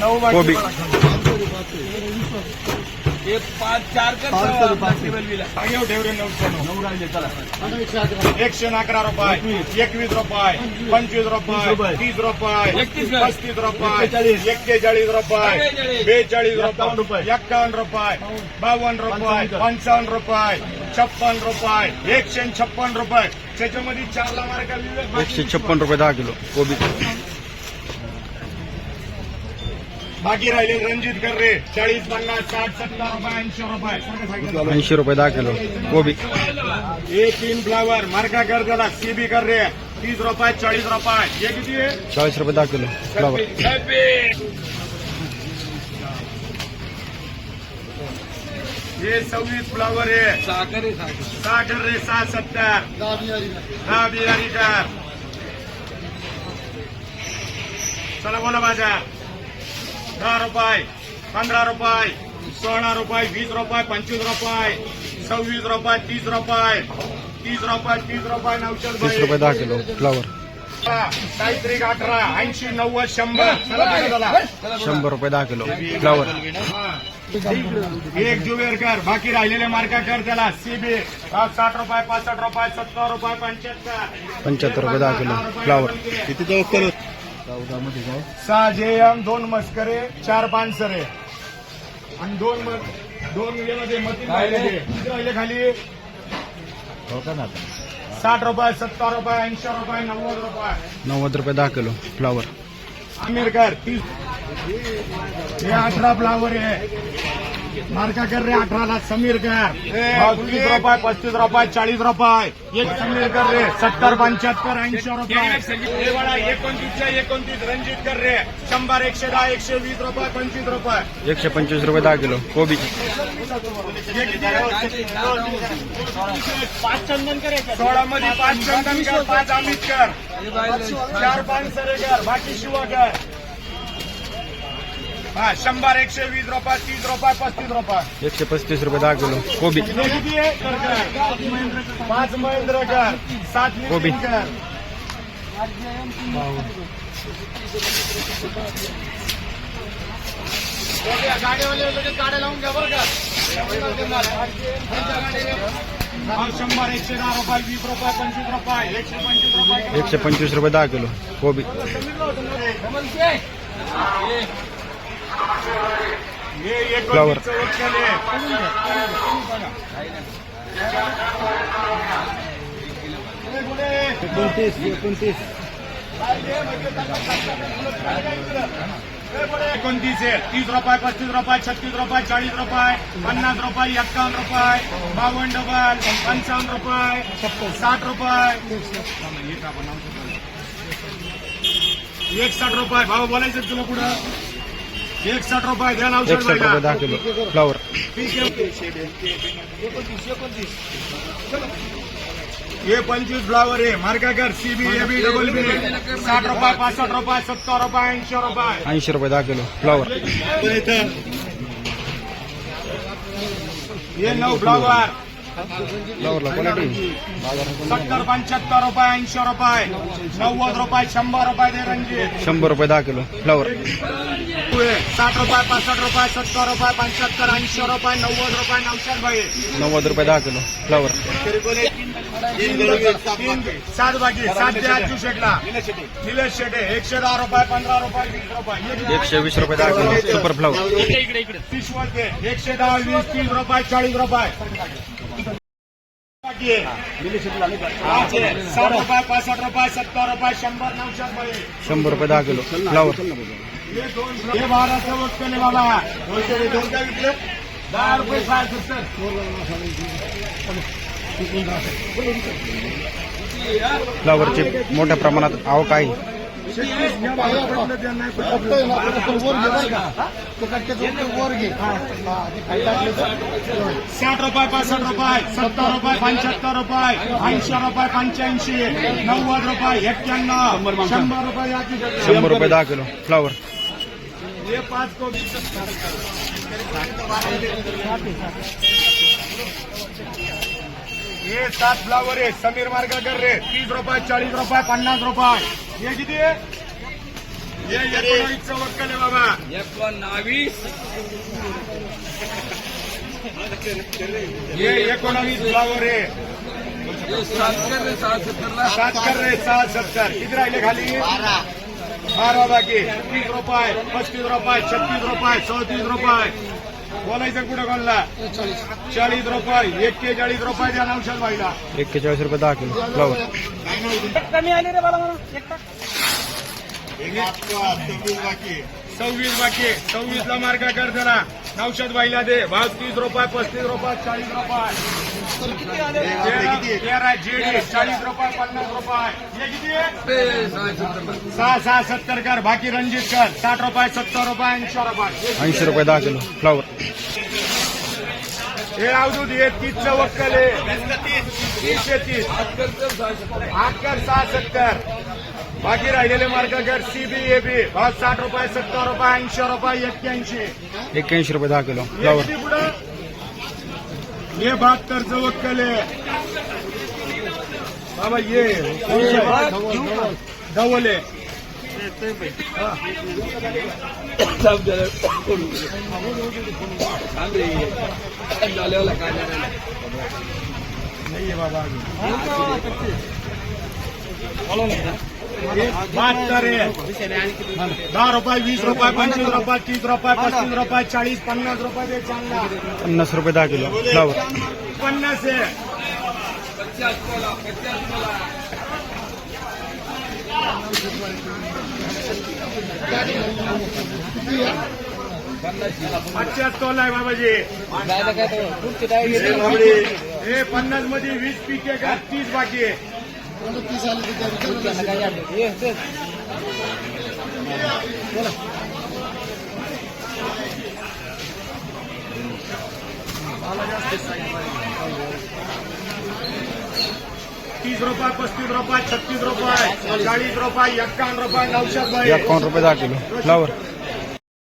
नऊ वाटी कोबी. एक पाच चार कर नऊशे नऊ राहिले चला. एकशे अकरा. रुपये एकवीस. रुपये पंचवीस रुपये तीस रुपये पस्तीस रुपये एक्केचाळीस. रुपये बेचाळीस रुपये एक्कावन्न रुपये. बावन्न रुपये पंचावन्न रुपये छप्पन रुपये एकशे छप्पन रुपये. त्याच्यामध्ये चारला मार्ग विवेक एकशे छप्पन रुपये दहा किलो कोबी. बाकी राहिले रणजित कर रे चाळीस पन्नास साठ सत्तर रुपये ऐंशी रुपये. ऐंशी रुपये दहा किलो. कोबी ये तीन फ्लावर मार्का कर त्याला सीबी कर रे तीस रुपये चाळीस रुपये. हे किती आहे? चाळीस रुपये दहा किलो. फ्लावर. हे सव्वीस फ्लावर आहे. साठ रे सहा सत्तर. दहा बिहारी कर. चला बोला माझ्या दहा रुपये पंधरा रुपये सोळा रुपये वीस रुपये पंचवीस रुपये सव्वीस रुपये तीस रुपये तीस रुपये तीस रुपये नऊशे तीस रुपये दहा किलो फ्लावर काहीतरी अठरा ऐंशी नव्वद शंभर. शंभर रुपये दहा किलो फ्लावर एक जुवेर कर बाकी राहिलेले मार्का कर त्याला. सीबी साठ रुपये पासष्ट रुपये सत्तर रुपये पंच्याहत्तर. पंच्याहत्तर रुपये दहा किलो फ्लावर किती दिवस करत सहा जेएम दोन मस्करे चार पानसरे. आणि दोन म- दोन यामध्ये मतीन राहिले. ते. किती राहिले खाली. साठ रुपये सत्तर रुपये ऐंशी रुपये नव्वद रुपये. नव्वद रुपये दहा किलो फ्लावर आमिरकर तीस. हे अठरा फ्लावर आहे. मार्का कर रे अठराला समीर कर. तीस रुपये पस्तीस रुपये चाळीस रुपये. एक समीर कर रे सत्तर पंच्याहत्तर ऐंशी रुपये. हे एकोणतीसच्या एकोणतीस रणजित कर रे शंभर एकशे दहा एकशे वीस रुपये पंचवीस रुपये. एकशे पंचवीस रुपये दहा किलो कोबी? पाच चंदन करायचं सोळा मध्ये पाच चंदन कर पाच अमित कर. चार पाच सरे कर बाकी शिवा कर हा शंभर एकशे वीस रुपये तीस रुपये पस्तीस रुपये एकशे पस्तीस रुपये दहा किलो कोबी? कर. पाच महेंद्र कर सात कोबी. कर गाड्यावाले लगेच गाड्या लावून घ्या बरं का. शंभर एकशे दहा रुपये वीस रुपये पंचवीस रुपये एकशे पंचवीस रुपये. एकशे पंचवीस रुपये दहा किलो कोबी Flower. एकोणतीस एकोणतीस. एकोणतीस आहे. तीस रुपये पस्तीस रुपये छत्तीस रुपये चाळीस रुपये पन्नास रुपये एक्कावन्न रुपये बावन्न डबल पंचावन्न रुपये साठ रुपये. एक साठ रुपये. भाऊ बोलायचं तुला कुठं एक साठ रुपये द्या एकसष्ट रुपये दहा किलो. फ्लावर. हे पंचवीस फ्लावर आहे. मार्गाकर C B A B double B साठ रुपये पासष्ट रुपये सत्तर रुपये ऐंशी रुपये. ऐंशी रुपये दहा किलो. फ्लावर. हे नऊ फ्लावर. सत्तर पंच्याहत्तर रुपये ऐंशी रुपये नव्वद रुपये शंभर रुपये दे रणजित शंभर रुपये दहा किलो. फ्लावर साठ रुपये पासष्ट रुपये सत्तर रुपये पंच्याहत्तर ऐंशी रुपये नव्वद रुपये नऊशे भाई. नव्वद रुपये दहा किलो. फ्लावर तीन सात बाकी सात ते आजू शेटला. निलेश शेटे एकशे दहा रुपये पंधरा रुपये वीस रुपये. एकशे वीस रुपये दहा किलो. सुपर फ्लावर पिशवत आहे एकशे दहा वीस तीस रुपये चाळीस रुपये. साठ रुपये पासष्ट रुपये सत्तर रुपये शंभर नऊशे रुपये. शंभर रुपये दहा किलो. फ्लावर हे बाराचं वस्तू केले बाबा. दोनशे रे, दोन काय विकले दहा रुपये सत्तर फ्लावरची मोठ्या प्रमाणात आवक आहे. साठ रुपये पासष्ट रुपये सत्तर रुपये पंच्याहत्तर रुपये ऐंशी रुपये पंच्याऐंशी नव्वद रुपये एक्क्याण्णव शंभर रुपये शंभर रुपये दहा किलो फ्लावर हे पाच कोबी हे सात फ्लावर आहे. समीर मार्गाकर रे. तीस रुपये चाळीस रुपये पन्नास रुपये. हे किती आहे? हे एकोणीसचं वक्कल आहे बाबा. एकोणावीस. हे एकोणावीस फ्लावर आहे. सात कर रे सहा सत्तरला सात कर रे सहा सत्तर किती राहिले खाली? बारा. बाकी. तीस रुपये पस्तीस रुपये छत्तीस रुपये चौतीस रुपये. बोलायचं कुठं कोणला? चाळीस रुपये एक्केचाळीस रुपये द्या नौशाल भाईला एक्केचाळीस रुपये दहा किलो. फ्लावर सव्वीस बाकी. सव्वीस ला मार्ग कर जरा नौशद बाईला दे. भाव तीस रुपये पस्तीस रुपये चाळीस रुपये. तेरा- जेडी चाळीस रुपये पन्नास सहा सहा सत्तर कर. बाकी रणजित कर. साठ रुपये सत्तर रुपये ऐंशी रुपये. ऐंशी रुपये दहा किलो. फ्लावर हे अवधूत हे तीसचं वक्कल आहे. तीसशे तीस आठ कर सहा सत्तर बाकी राहिलेले मार्ग कर सीबी एबी भाव साठ रुपये सत्तर रुपये ऐंशी रुपये एक्क्याऐंशी. एक्क्याऐंशी रुपये दहा किलो. पुढं. हे बहात्तरचं वक्कल आहे. बाबा ये. झालं नाही बाबा दहा रुपये वीस रुपये पंचवीस रुपये तीस रुपये पस्तीस रुपये चाळीस पन्नास रुपये दे चांगला. पन्नास रुपये दहा किलो. फ्लावर पन्नास आहे. पचास तोल आहे बाबाजी. हे हे पन्नासमध्ये वीस पीक आहे का तीस बाकी आहे. तीस रुपये, पस्तीस रुपये, छत्तीस रुपये चाळीस रुपये एक्कावन्न रुपये, नऊशे रुपये। एकावन्न रुपये दहा किलो। फ्लावर